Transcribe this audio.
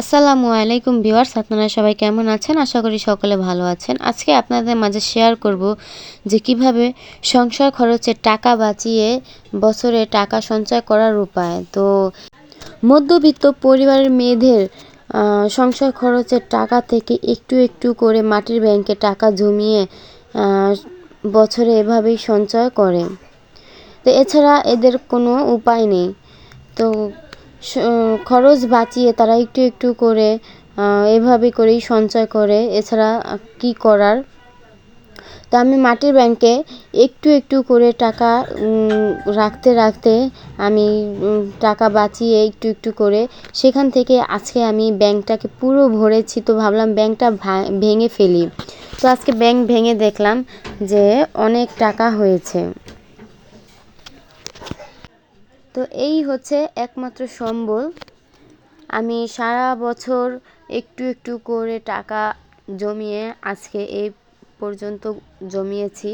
আসসালামু আলাইকুম ভিউয়ার্স, আপনারা সবাই কেমন আছেন? আশা করি সকলে ভালো আছেন। আজকে আপনাদের মাঝে শেয়ার করব যে কীভাবে সংসার খরচে টাকা বাঁচিয়ে বছরে টাকা সঞ্চয় করার উপায়। তো মধ্যবিত্ত পরিবারের মেয়েদের সংসার খরচের টাকা থেকে একটু একটু করে মাটির ব্যাংকে টাকা জমিয়ে বছরে এভাবেই সঞ্চয় করে। তো এছাড়া এদের কোনো উপায় নেই। তো খরচ বাঁচিয়ে তারা একটু একটু করে এভাবে করেই সঞ্চয় করে। এছাড়া কি করার? তো আমি মাটির ব্যাংকে একটু একটু করে টাকা রাখতে রাখতে আমি টাকা বাঁচিয়ে একটু একটু করে সেখান থেকে আজকে আমি ব্যাংকটাকে পুরো ভরেছি। তো ভাবলাম ব্যাংকটা ভেঙে ফেলি। তো আজকে ব্যাংক ভেঙে দেখলাম যে অনেক টাকা হয়েছে। তো এই হচ্ছে একমাত্র সম্বল। আমি সারা বছর একটু একটু করে টাকা জমিয়ে আজকে এই পর্যন্ত জমিয়েছি।